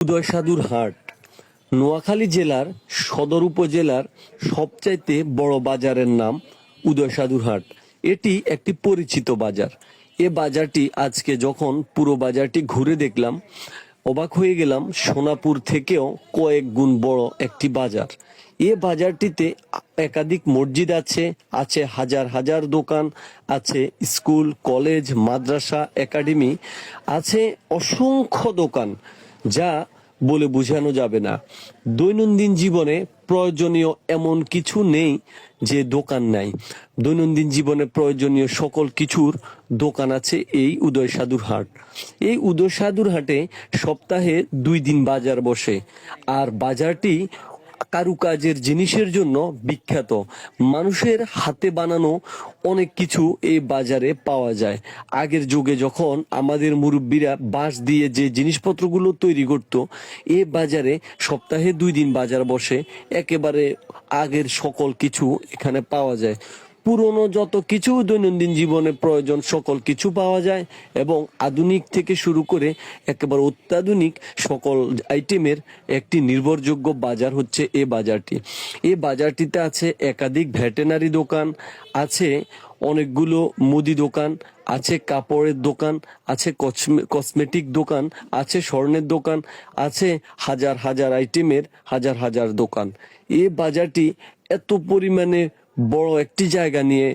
উদয়সাধুর হাট, নোয়াখালী জেলার সদর উপজেলার সবচাইতে বড় বাজারের নাম উদয়সাধুর হাট। এটি একটি পরিচিত বাজার। এ বাজারটি আজকে যখন পুরো বাজারটি ঘুরে দেখলাম, অবাক হয়ে গেলাম সোনাপুর থেকেও কয়েক গুণ বড় একটি বাজার। এ বাজারটিতে একাধিক মসজিদ আছে আছে হাজার হাজার দোকান, আছে স্কুল, কলেজ, মাদ্রাসা, একাডেমি, আছে অসংখ্য দোকান। যা বলে বোঝানো যাবে না। দৈনন্দিন জীবনে প্রয়োজনীয় এমন কিছু নেই যে দোকান নাই। দৈনন্দিন জীবনে প্রয়োজনীয় সকল কিছুর দোকান আছে এই উদয় সাধুর হাট। এই উদয় সাধুর হাটে সপ্তাহে দুই দিন বাজার বসে। আর বাজারটি কারুকাজের জিনিসের জন্য বিখ্যাত। মানুষের হাতে বানানো অনেক কিছু এই বাজারে পাওয়া যায়। আগের যুগে যখন আমাদের মুরব্বীরা বাঁশ দিয়ে যে জিনিসপত্রগুলো তৈরি করত, এ বাজারে সপ্তাহে দুই দিন বাজার বসে, একেবারে আগের সকল কিছু এখানে পাওয়া যায়। পুরনো যত কিছু দৈনন্দিন জীবনে প্রয়োজন, সকল কিছু পাওয়া যায় এবং আধুনিক থেকে শুরু করে একেবারে অত্যাধুনিক সকল আইটেমের একটি নির্ভরযোগ্য বাজার হচ্ছে এ বাজারটি। এ বাজারটিতে আছে একাধিক ভেটেনারি দোকান, আছে অনেকগুলো মুদি দোকান, আছে কাপড়ের দোকান, আছে কসমেটিক দোকান, আছে স্বর্ণের দোকান, আছে হাজার হাজার আইটেমের হাজার হাজার দোকান। এ বাজারটি এত পরিমাণে বড় একটি জায়গা নিয়ে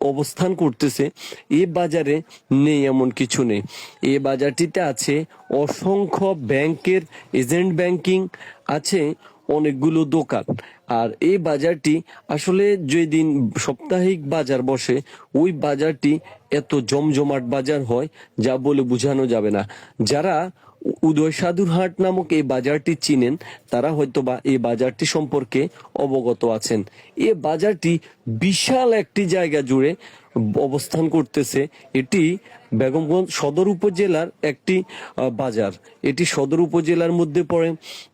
অবস্থান করতেছে। এ বাজারে নেই এমন কিছু নেই। এ বাজারটিতে আছে অসংখ্য ব্যাংকের এজেন্ট ব্যাংকিং, আছে অনেকগুলো দোকান। আর এই বাজারটি আসলে যেদিন সাপ্তাহিক বাজার বসে, ওই বাজারটি এত জমজমাট বাজার হয়, যা বলে বোঝানো যাবে না। যারা উদয় সাধুর হাট নামক এই বাজারটি চিনেন, তারা হয়তোবা এই বাজারটি সম্পর্কে অবগত আছেন। এ বাজারটি বিশাল একটি জায়গা জুড়ে অবস্থান করতেছে। এটি বেগমগঞ্জ সদর উপজেলার একটি বাজার। এটি সদর উপজেলার মধ্যে পড়ে।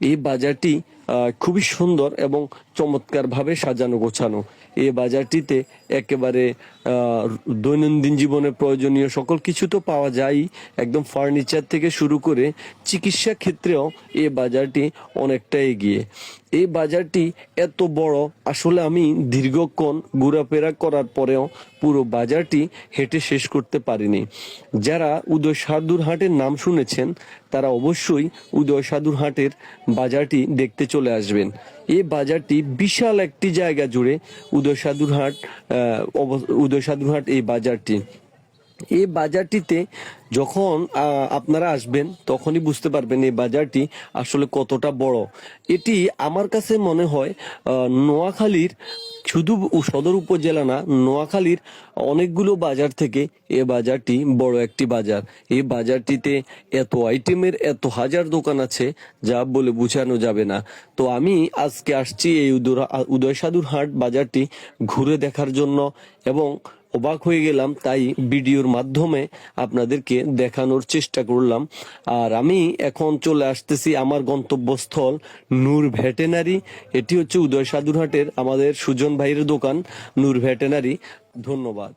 এই বাজারটি খুবই সুন্দর এবং চমৎকার ভাবে সাজানো গোছানো। এই বাজারটিতে একেবারে দৈনন্দিন জীবনে প্রয়োজনীয় সকল কিছু তো পাওয়া যায় একদম ফার্নিচার থেকে শুরু করে চিকিৎসা ক্ষেত্রেও এই বাজারটি অনেকটা এগিয়ে। এই বাজারটি এত বড়, আসলে আমি দীর্ঘক্ষণ ঘোরাফেরা করার পরেও পুরো বাজারটি হেঁটে শেষ করতে পারিনি। যারা উদয় সাধুর হাটের নাম শুনেছেন, তারা অবশ্যই উদয় সাধুর হাটের বাজারটি দেখতে চলে আসবেন। এই বাজারটি বিশাল একটি জায়গা জুড়ে উদয় সাধুর হাট উদয় সাধুর হাট এই বাজারটি। এই বাজারটিতে যখন আপনারা আসবেন, তখনই বুঝতে পারবেন এই বাজারটি আসলে কতটা বড়। এটি আমার কাছে মনে হয় নোয়াখালীর, শুধু সদর উপজেলা না, নোয়াখালীর অনেকগুলো বাজার থেকে এ বাজারটি বড় একটি বাজার। এই বাজারটিতে এত আইটেমের, এত হাজার দোকান আছে, যা বলে বোঝানো যাবে না। তো আমি আজকে আসছি এই উদয় সাধুর হাট বাজারটি ঘুরে দেখার জন্য এবং অবাক হয়ে গেলাম, তাই ভিডিওর মাধ্যমে আপনাদেরকে দেখানোর চেষ্টা করলাম। আর আমি এখন চলে আসতেছি আমার গন্তব্যস্থল নূর ভেটেনারি। এটি হচ্ছে উদয় সাধুরহাটের আমাদের সুজন ভাইয়ের দোকান, নূর ভেটেনারি। ধন্যবাদ।